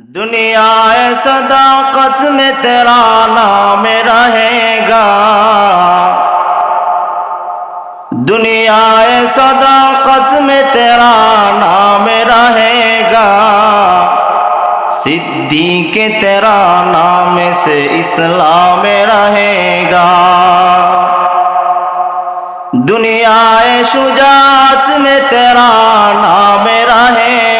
दुनिया सदाकत में तेरा नाम रहेगा। दुनिया सदाकत में तेरा नाम रहेगा। सिद्धि के तेरा नाम से इस्लाम रहेगा। दुनिया शुजात में तेरा नाम रहेगा।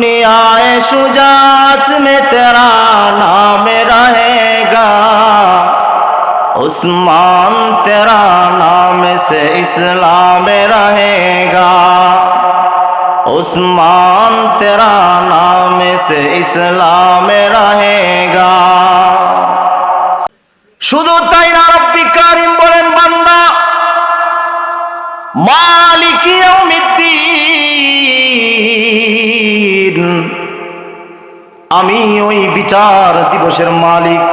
दुनिया शुजात में तेरा नाम रहेगा उस्मान तेरा नाम से इस्लाम रहेगा उस्मान तेरा नाम से इस्लाम रहेगा শুধু তাই না রব্বি কারিম বলেন বান্দা মালিক বিচার দিবসের মালিক।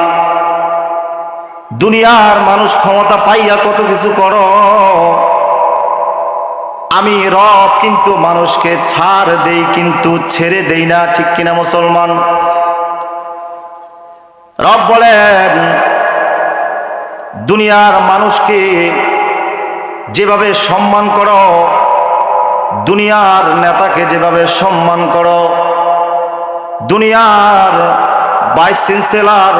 দুনিয়ার মানুষ ক্ষমতা পাইয়া কত কিছু করো। আমি রব কিন্তু মানুষকে ছাড় দেই কিন্তু ছেড়ে দেই না, ঠিক কিনা মুসলমান? রব বলেন, দুনিয়ার মানুষকে যেভাবে সম্মান করো, দুনিয়ার নেতাকে যেভাবে সম্মান করো, দুনিয়ার ভাইস চ্যান্সেলর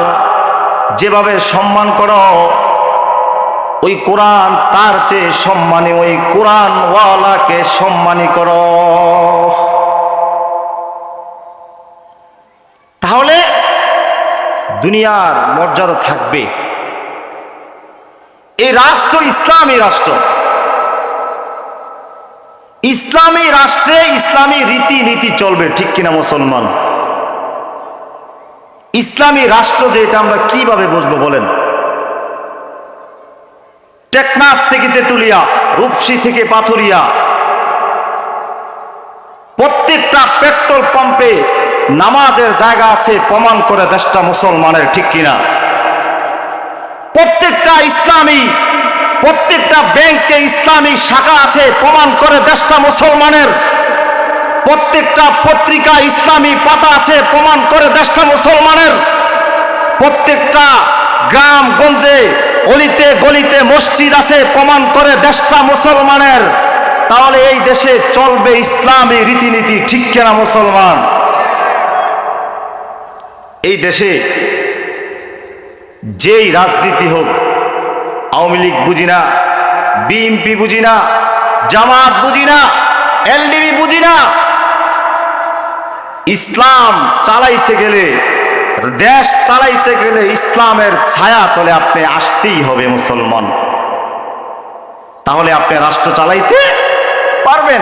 যেভাবে সম্মান করো, ওই কোরআন তার চেয়ে সম্মানী, ওই কোরআন ওয়ালাকে সম্মানী করো। তাহলে দুনিয়ার মর্যাদা থাকবে। এই রাষ্ট্র ইসলামী রাষ্ট্র। ইসলামী রাষ্ট্রে ইসলামী রীতি নীতি চলবে, ঠিক কিনা মুসলমান? ইসলামী রাষ্ট্র যে এটা আমরা কীভাবে বুঝব বলেন? টেকনাফ থেকে তেতুলিয়া, রূপসী থেকে পাথুরিয়া, প্রত্যেকটা পেট্রোল পাম্পে নামাজের জায়গা আছে প্রমাণ করে দেশটা মুসলমানের, ঠিক কিনা? প্রত্যেকটা ইসলামী, প্রত্যেকটা ব্যাংকে ইসলামী শাখা আছে প্রমাণ করে দেশটা মুসলমানের। প্রত্যেকটা পত্রিকা ইসলামী পাতা আছে, প্রমাণ করে দেশটা মুসলমানের। প্রত্যেকটা গ্রাম, গঞ্জে, অলিতে, গলিতে মসজিদ আছে, প্রমাণ করে দেশটা মুসলমানের। তাহলে এই দেশে চলবে ইসলামী রীতিনীতি, ঠিক কেনা মুসলমান? এই দেশে যেই রাজনীতি হোক, আওয়ামী লীগ বুঝি না, বিএনপি বুঝি না, জামাত বুঝি না, এলডিবি বুঝি না ইসলাম চালাইতে গেলে, দেশ চালাইতে গেলে ইসলামের ছায়া তলে আপনি আসতেই হবে মুসলমান। তাহলে আপনি রাষ্ট্র চালাইতে পারবেন।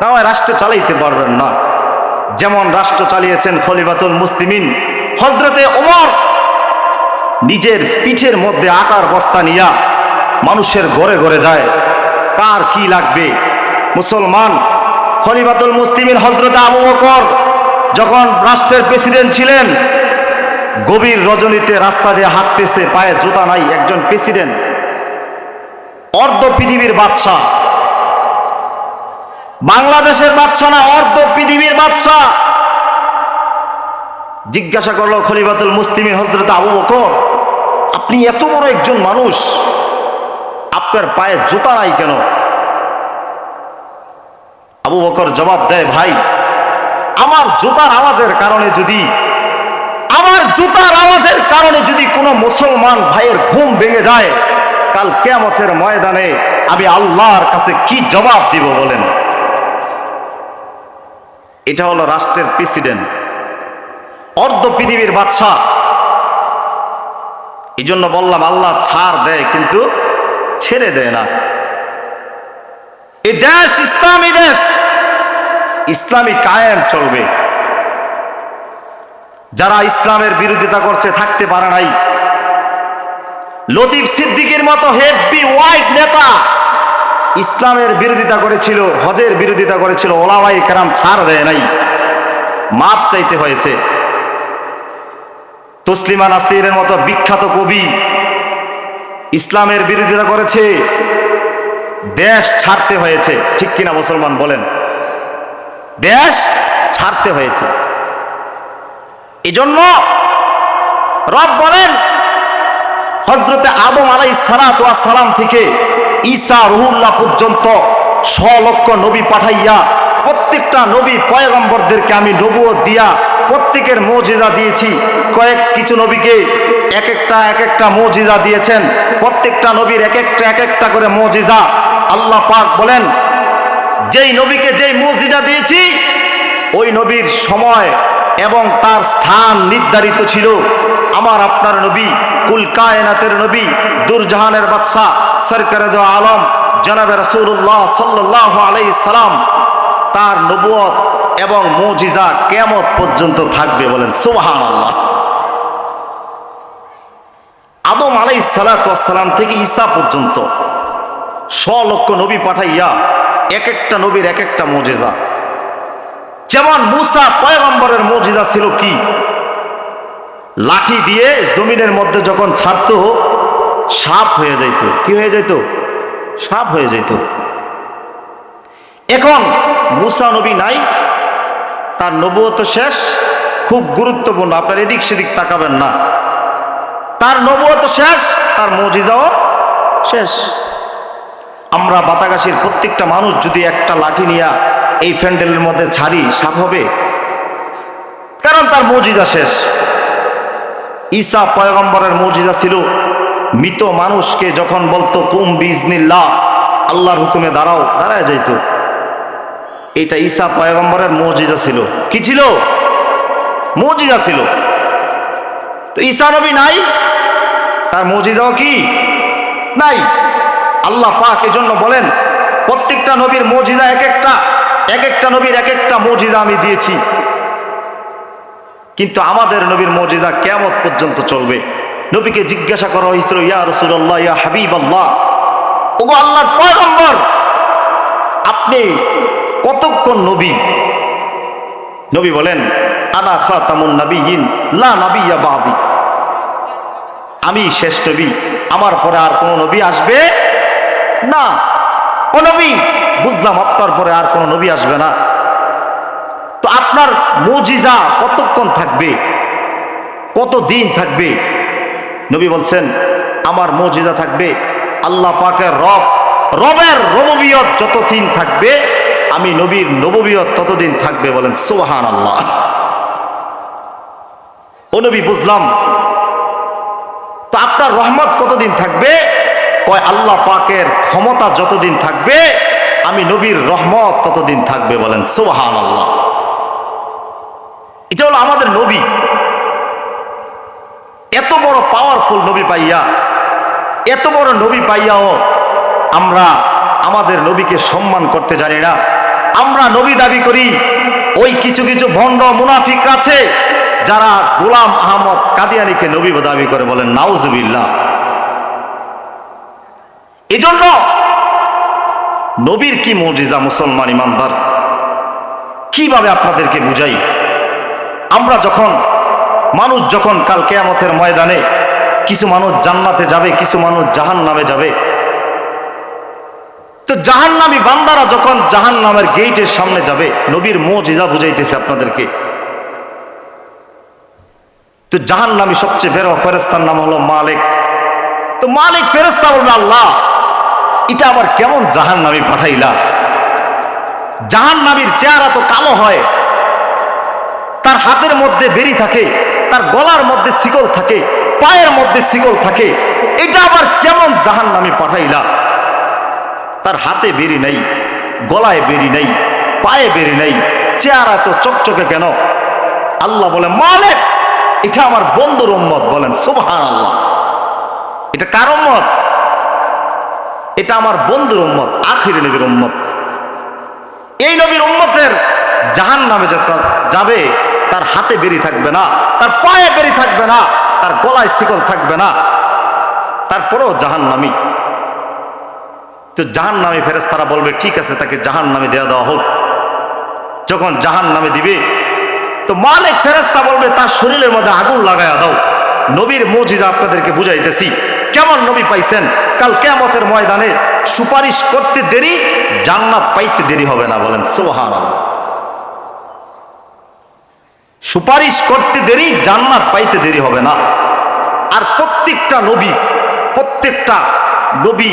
তাহলে রাষ্ট্র চালাইতে পারবেন না। যেমন রাষ্ট্র চালিয়েছেন খলিফাতুল মুসলিমিন হজরতে ওমর নিজের পিঠের মধ্যে আটার বস্তা নিয়া মানুষের ঘরে ঘরে যায়। কার কি লাগবে? মুসলমান খলিফাতুল মুসলিমিন হজরত আবু বকর যখন রাষ্ট্রের প্রেসিডেন্ট ছিলেন, গভীর রজনীতে রাস্তা দিয়ে হাঁটতেছে, পায়ে জুতা নাই, একজন প্রেসিডেন্ট, অর্ধ পৃথিবীর বাদশাহ। বাংলাদেশের বাদশাহ না, অর্ধ পৃথিবীর বাদশাহ। জিজ্ঞাসা করল খলিফাতুল মুসলিমিন হজরত আবু বকর, আপনি এত বড় একজন মানুষ, আপনার পায়ে জুতা নাই কেন? আবু বকর জবাব দেয়, ভাই, আমার জুতার আওয়াজের কারণে যদি, আমার জুতার আওয়াজের কারণে যদি কোনো মুসলমান ভাইয়ের ঘুম ভেঙে যায়, কাল কেয়ামতের ময়দানে আমি আল্লাহর কাছে কি জবাব দিব বলেন? এটা হলো রাষ্ট্রের প্রেসিডেন্ট, অর্ধ পৃথিবীর বাদশাহ। এই জন্য বললাম, আল্লাহ ছাড় দেয় কিন্তু ছেড়ে দেয় না। এই দেশ ইসলামী দেশ। ইসলামী কায়েম চলবে। যারা ইসলামের বিরোধিতা করছে, থাকতে পারে নাই। লতিফ সিদ্দিকের মতো হেভি ওয়াইড নেতা ইসলামের বিরোধিতা করেছিল, হজের বিরোধিতা করেছিল ওলামাই কেরাম ছাড় দেয় নাই। মাপ চাইতে হয়েছে। তসলিমা নাসিরের মতো বিখ্যাত কবি ইসলামের বিরোধিতা করেছে। দেশ ছাড়তে হয়েছে। ঠিক কিনা মুসলমান বলেন? দেশ ছাড়তে হয়েছে। এজন্য রব বলেন হজরতে আদম আলাই সালাম থেকে ঈসা রহুল্লাহ পর্যন্ত লক্ষ নবী পাঠাইয়া, প্রত্যেকটা নবী পয়গম্বরদেরকে আমি নবুয়ত দিয়া প্রত্যেকের মজিজা দিয়েছি। কয়েক কিছু নবীকে এক একটা এক একটা মজিজা দিয়েছেন। প্রত্যেকটা নবীর এক একটা এক একটা করে মজিজা। আল্লাহ পাক বলেন, যেই নবীকে যেই মসজিদা দিয়েছি, ওই নবীর সময় এবং তার স্থান নির্ধারিত ছিল। আমার আপনার নবী, কুল কায়নাতের নবী, দুরজাহানের বাদশাহ, সরকারে দো আলম, জনাবে রসুল্লাহ সাল্লাহ আলাই সালাম, তার নবুয়ত এবং মজিজা কেমত পর্যন্ত থাকবে বলেন সুবাহান আল্লাহ আদম আলাই সালাতাম থেকে ঈসা পর্যন্ত শ লক্ষ নবী পাঠাইয়া এক একটা নবীর এক একটা মজেজা। যেমন মুসা পয়গম্বরের মজিজা ছিল কি? লাঠি দিয়ে জমিনের মধ্যে যখন ছাড়ত, সাপ হয়ে যাইত। কি হয়ে যাইত? সাপ হয়ে যাইত। এখন মুসা নবী নাই, তার নবুয়ত শেষ, খুব গুরুত্বপূর্ণ। আপনার এদিক সেদিক তাকাবেন না। তার নবুয়ত শেষ, তার মজিজাও শেষ। আমরা বাতাগাসির প্রত্যেকটা মানুষ যদি একটা লাঠি নিয়ে এই ফ্যান্ডেলের মধ্যে ছাড়ি সাপ হবে? কারণ তার মজিজা শেষ। ঈসা পয়গম্বরের মজিজা ছিল, মৃত মানুষকে যখন বলতো, কুম বিজনিল্লা আল্লাহর হুকুমে দাঁড়াও, দাঁড়ায় যাইত। এটা ঈসা পয়গম্বরের মজিজা ছিল। কি ছিল? মজিজা ছিল। তো ঈসা নবী নাই? তার মজিজাও কি? নাই। আল্লাহ পাক এজন্য বলেন, প্রত্যেকটা নবীর মজিদা এক একটা এক একটা নবীর এক একটা মজিদা আমি দিয়েছি। কিন্তু আমাদের নবীর মজিদা কেমন পর্যন্ত চলবে। নবীকে জিজ্ঞাসা করা হয়েছিল, ইয়া রসুল্লাহ ইয়া হাবিব আল্লাহ ওগো আল্লাহর পয়গম্বর, আপনি কতক্ষণ নবী? নবী বলেন, আনা খাতামুন নাবিয়িন লা নাবিয়্যা বাদি। আমি শেষ নবী, আমার পরে আর কোনো নবী আসবে না। ও নবী, বুঝলাম আপনার পরে আর কোনো নবী আসবে না। তো আপনার মজিজা কতক্ষণ থাকবে? কত দিন থাকবে? নবী বলছেন, আমার মজিজা থাকবে, আল্লাহ পাকের রব, রবের রববিয়ত যতদিন থাকবে, আমি নবীর নববিয়ত ততদিন থাকবে বলেন সোহান আল্লাহ ও নবী, বুঝলাম। তো আপনার রহমত কতদিন থাকবে? কয়, আল্লাহ পাকের ক্ষমতা যতদিন থাকবে, আমি নবীর রহমত ততদিন থাকবে বলেন সোহান আল্লাহ এটা হলো আমাদের নবী। এত বড় পাওয়ারফুল নবী পাইয়া, এত বড় নবী পাইয়াও আমরা আমাদের নবীকে সম্মান করতে জানি না। আমরা নবী দাবি করি, ওই কিছু কিছু ভণ্ড মুনাফিক আছে, যারা গোলাম আহমদ কাদিয়ানিকে নবী দাবি করে বলেন, নাউজবিল্লাহ। এজন্য নবীর কি মজিজা মুসলমান ইমানদার? কীভাবে আপনাদেরকে বুঝাই? আমরা যখন, মানুষ যখন কাল কেয়ামতের ময়দানে কিছু মানুষ জান্নাতে যাবে, কিছু মানুষ জাহান নামে যাবে, তো জাহান নামী বান্দারা যখন জাহান নামের গেইটের সামনে যাবে, নবীর মজিজা বুঝাইতেছে আপনাদেরকে। তো জাহান নামী সবচেয়ে বেরো ফেরেস্তার নাম হলো মালিক। তো মালিক ফেরেস্তা বলবে, আল্লাহ এটা আবার কেমন জাহান নামী পাঠাইলা? জাহান নামীর চেহারা তো কালো হয়। তার হাতের মধ্যে বেরি থাকে, তার গলার মধ্যে শিকল থাকে, পায়ের মধ্যে শিকল থাকে। এটা আবার কেমন জাহান নামে পাঠাইলা? তার হাতে বেরি নাই, গলায় বেরি নাই, পায়ে বেরি নাই, চেহারা তো চকচকে কেন? আল্লাহ বলে, মালিক, এটা আমার বন্ধুর উম্মত বলেন সুবহান আল্লাহ এটা কার উম্মত? এটা আমার বন্ধুর উম্মত, আখির নবীর উম্মত। এই নবীর উম্মতের জাহান নামে যাবে, তার হাতে বেরি থাকবে না, তার পায়ে বেরি থাকবে না, তার গলায় শিকল থাকবে না, তারপরেও জাহান নামি তো জাহান নামে ফেরেস তারা বলবে, ঠিক আছে, তাকে জাহান নামে দেওয়া দেওয়া হোক। যখন জাহান নামে দিবে, তো মালিক ফেরেস্তা বলবে, তার শরীরের মধ্যে আগুন লাগাইয়া দাও। নবীর মজিজা আপনাদেরকে বুঝাইতেছি কেমন নবী পাইছেন? কাল কেমতের ময়দানে সুপারিশ করতে দেরি, জান্নাত পাইতে দেরি হবে না বলেন সোহান সুপারিশ করতে দেরি, জান্নাত পাইতে দেরি হবে না। আর প্রত্যেকটা নবী প্রত্যেকটা নবী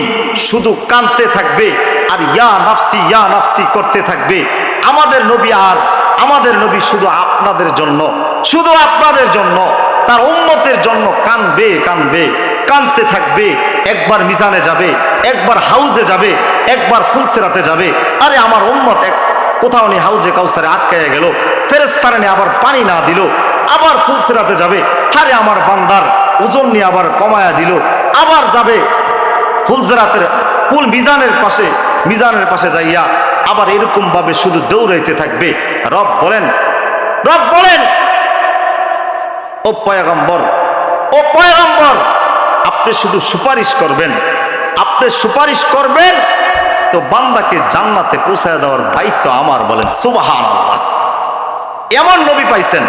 শুধু কানতে থাকবে আর ইয়া নাফসি ইয়া নাফসি করতে থাকবে। আমাদের নবী আর আমাদের নবী শুধু আপনাদের জন্য, শুধু আপনাদের জন্য। তার উম্মতের জন্য কানবে কানবে, কানতে থাকবে, একবার মিজানে যাবে, একবার হাউজে যাবে, একবার ফুলসেরাতে যাবে। আরে আমার উন্মত এক কোথাও নেই হাউজে কাউসারে আটকাইয়া গেল ফেরেস্তারে নিয়ে আবার পানি না দিল, আবার ফুলসেরাতে যাবে। আরে আমার বান্দার ওজন নিয়ে আবার কমায়া দিল, আবার যাবে ফুলসেরাতের ফুল মিজানের পাশে মিজানের পাশে যাইয়া আবার এরকমভাবে শুধু দৌড়াইতে থাকবে। রব বলেন রব বলেন ও পয়গম্বর ও পয়গম্বর, আপনি শুধু সুপারিশ করবেন। আপনি সুপারিশ করবেন, তো বান্দাকে জান্নাতে পৌঁছায় দেওয়ার দায়িত্ব আমার বলেন সুবাহান এমন নবী পাইছেন।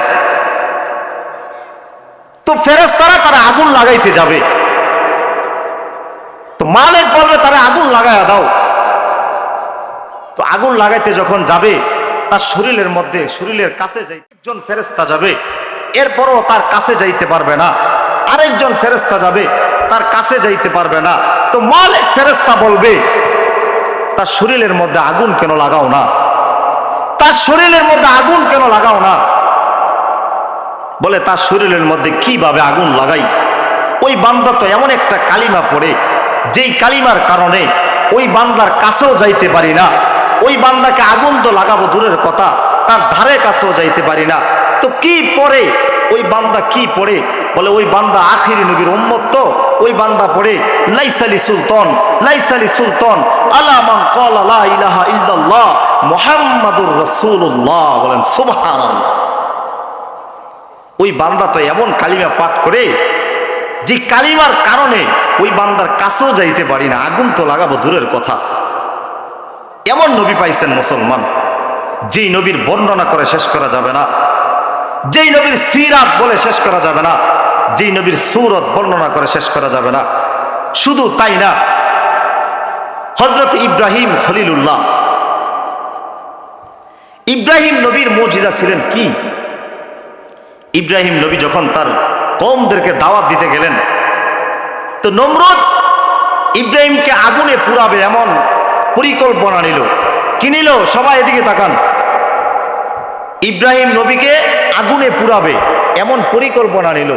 তো ফেরেস্তারা তারা তারা আগুন লাগাইতে যাবে। তো মালের বলবে তারা আগুন লাগাইয়া দাও। তো আগুন লাগাইতে যখন যাবে, তার শরীরের মধ্যে, শরীরের কাছে যাই একজন ফেরেস্তা যাবে। এরপরও তার কাছে যাইতে পারবে না। আরেকজন ফেরেস্তা যাবে, তার কাছে যাইতে পারবে না। তো মালিক ফেরেস্তা বলবে, তার শরীরের মধ্যে আগুন কেন লাগাও না? তার শরীরের মধ্যে আগুন কেন লাগাও না? বলে, তার শরীরের মধ্যে কীভাবে আগুন লাগাই? ওই বান্দা তো এমন একটা কালিমা পড়ে, যেই কালিমার কারণে ওই বান্দার কাছেও যাইতে পারি না। ওই বান্দাকে আগুন তো লাগাবো দূরের কথা, তার ধারে কাছেও যাইতে পারি না। তো কি পড়ে? ওই বান্দা কি পড়ে? বলে, ওই বান্দা আখিরি নবীর উম্মত তো। ওই বান্দা পড়ে লাইসালি সুলতান লাইসালি সুলতান আলামান কল লা ইলাহা ইল্লাল্লাহ, মুহাম্মাদুর রাসূলুল্লাহ বলেন, সুবহানাল্লাহ ওই বান্দা তো এমন কালিমা পাঠ করে, যে কালিমার কারণে ওই বান্দার কাছেও যাইতে পারি না, আগুন তো লাগাবো দূরের কথা। এমন নবী পাইছেন মুসলমান, যেই নবীর বর্ণনা করে শেষ করা যাবে না। যেই নবীর সিরাত বলে শেষ করা যাবে না, যেই নবীর সুরত বর্ণনা করে শেষ করা যাবে না। শুধু তাই না হজরত ইব্রাহিম খলিলুল্লাহ, ইব্রাহিম নবীর মজিদা ছিলেন কি? ইব্রাহিম নবী যখন তার কমদেরকে দাওয়াত দিতে গেলেন, তো নমরুদ ইব্রাহিমকে আগুনে পুরাবে এমন পরিকল্পনা নিল। কি নিল? সবাই এদিকে তাকান। ইব্রাহিম নবীকে আগুনে পুরাবে এমন পরিকল্পনা নিল।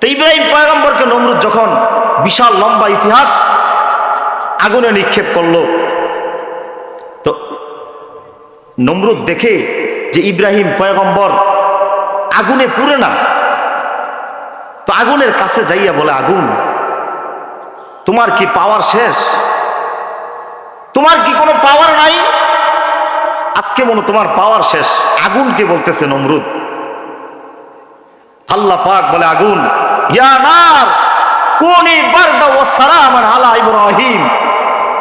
তো ইব্রাহিম পয়গম্বরকে নমরুদ যখন বিশাল লম্বা ইতিহাস আগুনে নিক্ষেপ করল, তো নমরুদ দেখে যে ইব্রাহিম পয়গম্বর আগুনে পুরে না, তো আগুনের কাছে যাইয়া বলে, আগুন, তোমার কি পাওয়ার শেষ? তোমার কি কোনো পাওয়ার নাই? আজকে মনে তোমার পাওয়ার শেষ। আগুনকে বলতেছে নমরুদ। আল্লাহ পাক বলে, আগুন ইব্রাহিম।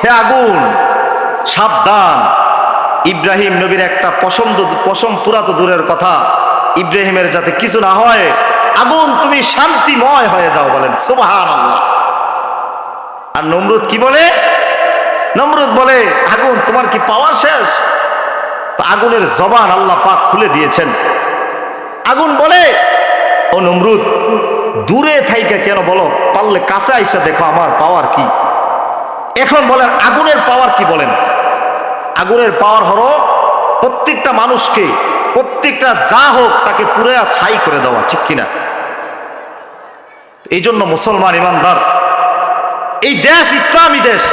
হে আগুন দূরের কথা। ইব্রাহিমের যাতে কিছু না হয়, আগুন, তুমি শান্তিময় হয়ে যাও বলেন সুবাহান আর নমরুদ কি বলে? নমরুদ বলে, আগুন, তোমার কি পাওয়ার শেষ? আগুনের জবান আল্লাহ পাক খুলে দিয়েছেন। আগুন বলে, ও নমরুদ, দূরে থাইকে কেন বলো? পারলে কাছে আইসা দেখো আমার পাওয়ার কি। এখন বলেন, আগুনের পাওয়ার কি বলেন? আগুনের পাওয়ার হলো প্রত্যেকটা মানুষকে, প্রত্যেকটা যা হোক তাকে পুরে ছাই করে দেওয়া, ঠিক কিনা? এই জন্য মুসলমান ইমানদার, এই দেশ ইসলামী দেশ,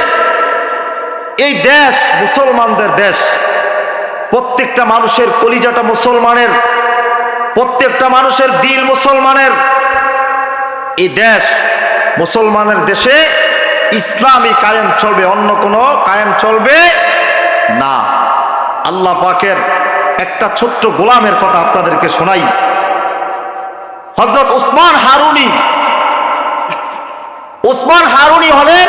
এই দেশ মুসলমানদের দেশ প্রত্যেকটা মানুষের কলিজাটা মুসলমানের, প্রত্যেকটা মানুষের দিল মুসলমানের। এই দেশ মুসলমানের দেশে ইসলামই কায়েম চলবে, অন্য কোনো কায়েম চলবে না। আল্লাহ পাকের একটা ছোট্ট গোলামের কথা আপনাদেরকে শোনাই। হজরত ওসমান হারুনি ওসমান হারুনি হলেন,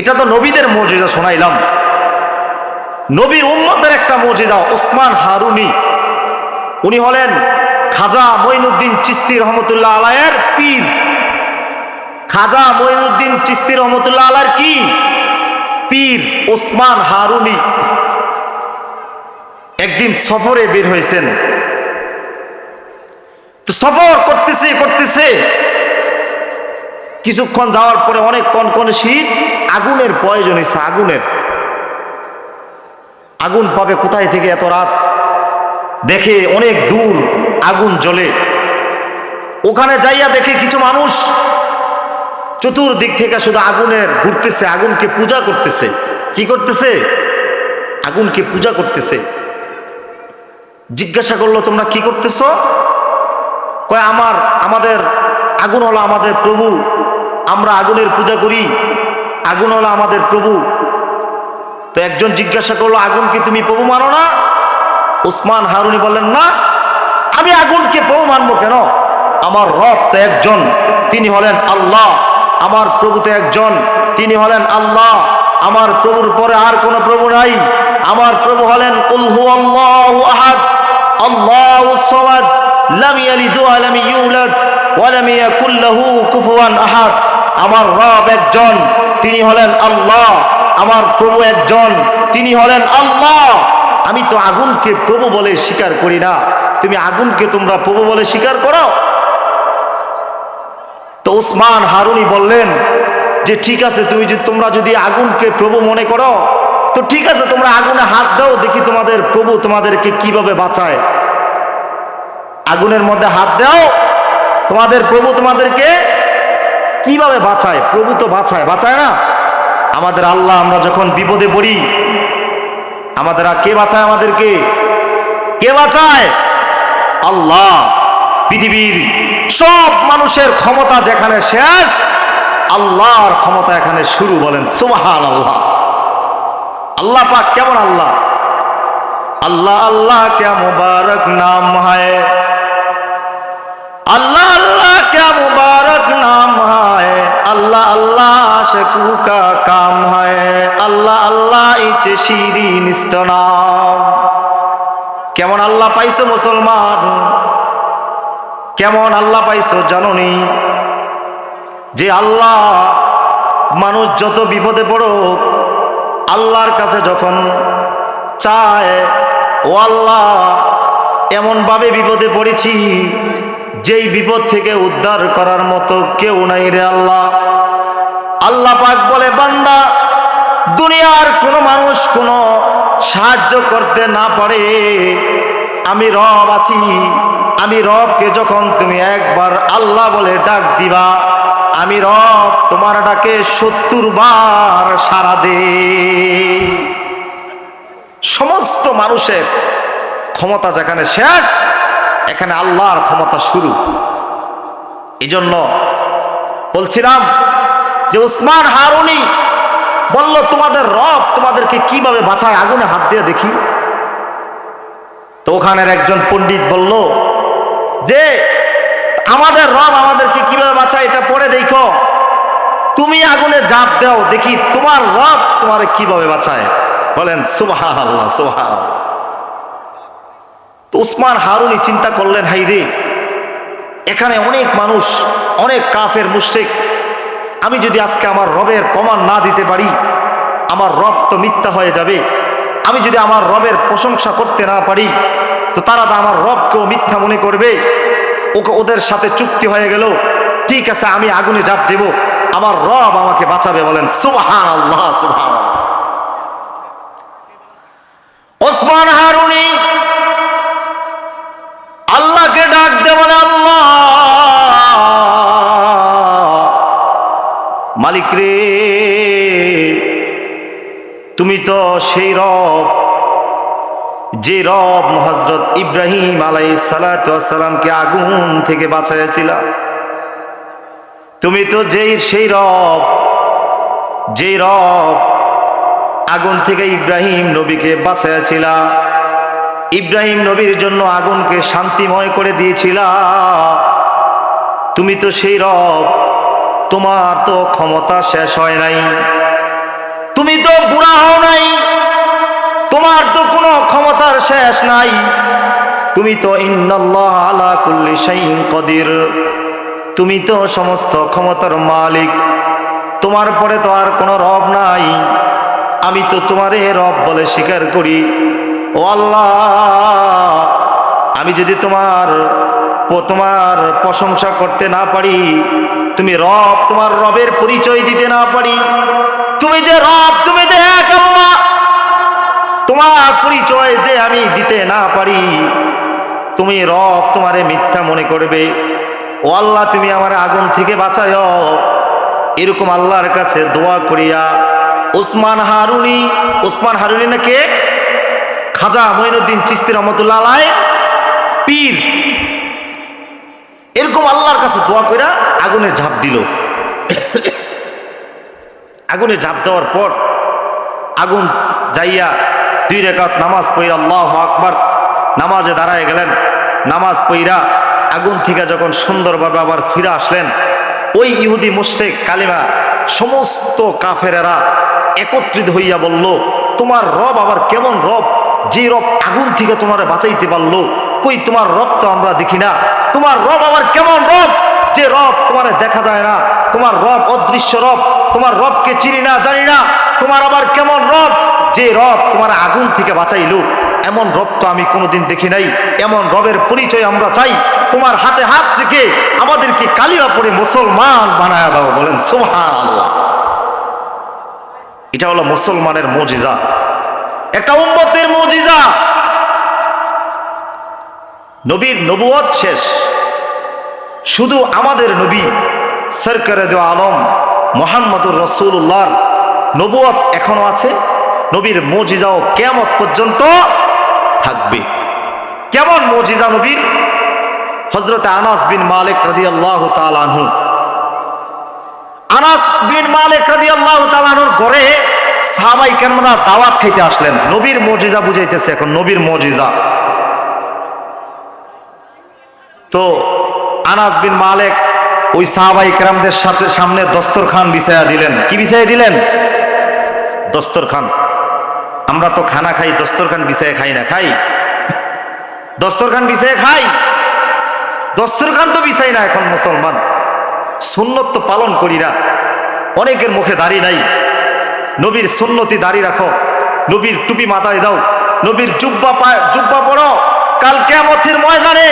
এটা তো নবীদের মর্যাদা শোনাইলাম। নবীর উম্মতের একটা মর্যাদা ওসমান হারুনি। উনি হলেন খাজা মঈনুদ্দিন চিস্তি রহমতুল্লাহ আলায়ের পীর। খাজা মঈনুদ্দিন চিস্তি রহমতুল্লাহ আলার কি? পীর ওসমান হারুনি। একদিন একদিন সফরে বের হয়েছেন। তো সফর করতেছে করতেছে। কিছুক্ষণ যাওয়ার পরে অনেক কনকনে শীত, আগুনের প্রয়োজন হয়েছে, আগুনের। আগুন পাবে কোথায় থেকে এত রাত? দেখে অনেক দূর আগুন জ্বলে। ওখানে যাইয়া দেখে কিছু মানুষ চতুর্দিক থেকে শুধু আগুনের ঘুরতেছে, আগুনকে পূজা করতেছে। কি করতেছে? আগুনকে পূজা করতেছে। জিজ্ঞাসা করল, তোমরা কি করতেছ? কয়, আমার, আমাদের আগুন হলো আমাদের প্রভু। আমরা আগুনের পূজা করি। আগুন হলো আমাদের প্রভু। তো একজন জিজ্ঞাসা করল আগুন কি তুমি প্রভু মানো না? উসমান হারুনি বললেন, না, আমি আগুনকে প্রভু মানবো কেন? আমার রব তো একজন, তিনি হলেন আল্লাহ। আমার প্রভু তো একজন, তিনি হলেন আল্লাহ। আমার প্রভুর পরে আর কোনো প্রভু নাই। আমার প্রভু হলেন উলহু আল্লাহ আল্লাহ আমার রব একজন, তিনি হলেন আল্লাহ। আমার প্রভু একজন, তিনি হলেন আল্লাহ। আমি তো আগুনকে প্রভু বলে স্বীকার করি না। তুমি আগুনকে তোমরা প্রভু বলে স্বীকার করো। তো উসমান হারুনি বললেন যে, ঠিক আছে, তুমি যদি, তোমরা যদি আগুনকে প্রভু মনে করো, তো ঠিক আছে, তোমরা আগুনে হাত দাও, দেখি তোমাদের প্রভু তোমাদেরকে কীভাবে বাঁচায়। আগুনের মধ্যে হাত দাও, তোমাদের প্রভু তোমাদেরকে কীভাবে বাঁচায়? প্রভু তো বাঁচায় বাঁচায় না? আমাদের আল্লাহ আমরা যখন বিপদে পড়ি, আমাদের কে বাঁচায় আমাদেরকে? কে বাঁচায়? আল্লাহ। পৃথিবীর সব মানুষের ক্ষমতা যেখানে শেষ, আল্লাহর ক্ষমতা এখানে শুরু বলেন সুমাহান আল্লাহ আল্লাহ পাক কেমন আল্লাহ? আল্লাহ আল্লাহ কে মুবারক নাম হায়। আল্লাহ আল্লাহ আল্লাহ, সে কুকা কাম হয়। আল্লাহ আল্লাহ ইচ্ছে শিরি নিস্তনাম কেমন আল্লাহ পাইছো মুসলমান? কেমন আল্লাহ পাইছো জাননি? যে আল্লাহ মানুষ যত বিপদে পড়ুক, আল্লাহর কাছে যখন চায়, ও আল্লাহ, এমনভাবে বিপদে পড়েছি যেই বিপদ থেকে উদ্ধার করার মতো কেউ নাই রে আল্লাহ। আল্লাহ পাক বলে, বান্দা, দুনিয়ার কোনো মানুষ কোনো সাহায্য করতে না পারে। আমি রব আছি, আমি রবকে যখন তুমি একবার আল্লাহ বলে ডাক দিবা, আমি রব তোমার ডাকে সত্তর বার সারা দে সমস্ত মানুষের ক্ষমতা যেখানে শেষ এখানে আল্লাহর ক্ষমতা শুরু। এই জন্য বলছিলাম যে উসমান হারুনি বলল, তোমাদের রব তোমাদেরকে কীভাবে বাঁচায়? আগুনে হাত দিয়ে দেখি। তো ওখানের একজন পণ্ডিত বলল, যে আমাদের রব আমাদেরকে কীভাবে বাঁচায় এটা পড়ে দেখো। তুমি আগুনে জাপ দাও, দেখি তোমার রব তোমার কীভাবে বাঁচায়? বলেন সুবাহ আল্লাহ সুবাহ উসমান হারুনি চিন্তা করলেন, হাই রে, এখানে অনেক মানুষ, অনেক কাফের মুষ্টিক আমি যদি আজকে আমার রবের প্রমাণ না দিতে পারি, আমার রব তো মিথ্যা হয়ে যাবে। আমি যদি আমার রবের প্রশংসা করতে না পারি, তো তারা তো আমার রবকেও মিথ্যা মনে করবে। ওকে ওদের সাথে চুক্তি হয়ে গেল। ঠিক আছে, আমি আগুনে জাপ দেব। আমার রব আমাকে বাঁচাবে বলেন সুবহান আল্লাহ সুবহান ওসমান হারুনি মালিক তুমি তো সেই রব, যে রব হজরত ইব্রাহিম আলাই সালাতামকে আগুন থেকে বাঁচাইছিল তুমি তো যেই, সেই রব যে রব আগুন থেকে ইব্রাহিম নবীকে বাঁচাইছিলা ইব্রাহিম নবীর জন্য আগুনকে শান্তিময় করে দিয়েছিল। তুমি তো সেই রব তোমার তো ক্ষমতা শেষ হয় নাই। তুমি তো বুড়া হও নাই। তোমার তো কোনো ক্ষমতার শেষ নাই। তুমি তো ইন্নাল্লাহ আলা কুল্লি শাইইন কদির। তুমি তো সমস্ত ক্ষমতার মালিক। তোমার পরে তো আর কোনো রব নাই। আমি তো তোমারে রব বলে স্বীকার করি। ও আল্লাহ, আমি যদি তোমার তোমার প্রশংসা করতে না পারি তুমি রব, তোমার রবের পরিচয় দিতে না পারি। তুমি যে রব, তুমি যে এক আল্লাহ তোমার পরিচয় যে আমি দিতে না পারি। তুমি রব, তোমারে মিথ্যা মনে করবে। ও আল্লাহ, তুমি আমার আগুন থেকে বাঁচায় এরকম আল্লাহর কাছে দোয়া করিয়া ওসমান হারুনি ওসমান হারুনি না কে খাজা মঈনুদ্দিন চিস্তি রহমতুল্লাহ পীর। এরকম আল্লাহর কাছে দোয়া কইরা আগুনে ঝাঁপ দিল। আগুনে ঝাঁপ দেওয়ার পর আগুন যাইয়া দুই রেখাত নামাজ পড়িয়া আল্লাহ আকবার, নামাজে দাঁড়ায় গেলেন। নামাজ পইরা আগুন থেকে যখন সুন্দরভাবে আবার ফিরে আসলেন, ওই ইহুদি মুশরিক কালিমা সমস্ত কাফেরেরা একত্রিত হইয়া বলল, তোমার রব আবার কেমন রব? যে রব আগুন থেকে তোমার বাঁচাইতে পারল কই তোমার রব তো আমরা দেখি না। তোমার রব আবার কেমন রব? যে রব তোমার দেখা যায় না। তোমার রব অদৃশ্য রব। তোমার রবকে চিনি না, জানি না। তোমার আবার কেমন রব? যে রব তোমার আগুন থেকে বাঁচাইলো। এমন রব তো আমি কোনোদিন দেখি নাই। এমন রবের পরিচয় আমরা চাই। তোমার হাতে হাত থেকে আমাদেরকে কালিমা পড়ে মুসলমান বানায় দাও, বলেন সুবহান আল্লাহ এটা হলো মুসলমানের মজিজা। একটা উম্মতের মজিজা। নবীর নবুয়ত শেষ। শুধু আমাদের নবী, সরকারে আলম, মোহাম্মদুর রসুল্লাহর নবুয়ত এখনও আছে। নবীর মজিজাও কেমত পর্যন্ত থাকবে। কেমন মজিজা নবীর? হজরত আনাস বিন মালিক রাদি আল্লাহ তালানহু আনাস বিন মালিক রাদি আল্লাহ তালানহুর ঘরে সাহাবাই কেনরা দাওয়াত খাইতে আসলেন। নবীর মজিজা বুঝাইতেছে এখন নবীর মজিজা। তো আনাস বিন মালেক ওই সাহাবাই কেরামদের সাথে সামনে দস্তরখান বিছায়া দিলেন। কি বিছায়া দিলেন? দস্তরখান। আমরা তো খানা খাই, দস্তরখান বিছায় খাই না, খাই? দস্তরখান বিছায় খাই? দস্তরখান তো বিছাই না এখন মুসলমান। সুন্নত তো পালন করি না। অনেকের মুখে দাড়ি নাই। নবীর সুন্নতি দাড়ি রাখো। নবীর টুপি মাথায় দাও। নবীর জুব্বা জুব্বা পড়ো কাল কেমথের ময়দানে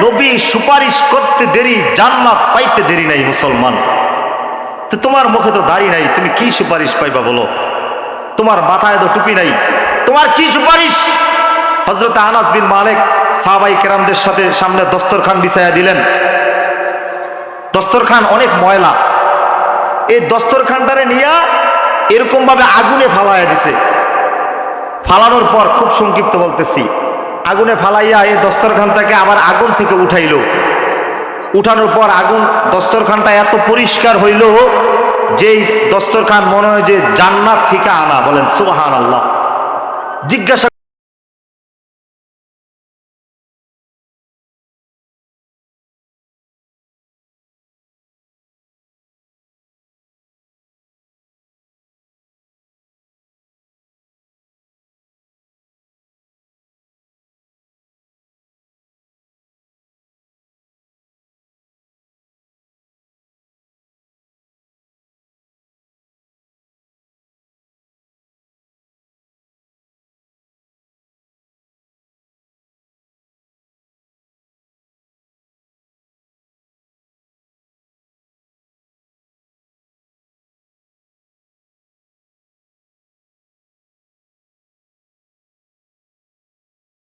নবী সুপারিশ করতে দেরি, জান্নাত পাইতে দেরি নাই মুসলমান। তো তোমার মুখে তো দাড়ি নাই, তুমি কি সুপারিশ পাইবা বলো? তোমার মাথায় তো টুপি নাই, তোমার কি সুপারিশ? হজরত আনাস বিন মালিক সাহাবাই কেরামদের সাথে সামনে দস্তরখান বিছায়া দিলেন। দস্তরখান অনেক ময়লা। এই দস্তরখানটারে নিয়া এরকম ভাবে আগুনে ফালাইয়া দিছে। ফালানোর পর খুব সংক্ষিপ্ত বলতেছি। আগুনে ফালাইয়া এই দস্তরখানটাকে আবার আগুন থেকে উঠাইল। উঠানোর পর আগুন দস্তরখানটা এত পরিষ্কার হইল যেই দস্তরখান মনে হয় যে জান্নাত থেকে আনা বলেন সুবাহান আল্লাহ জিজ্ঞাসা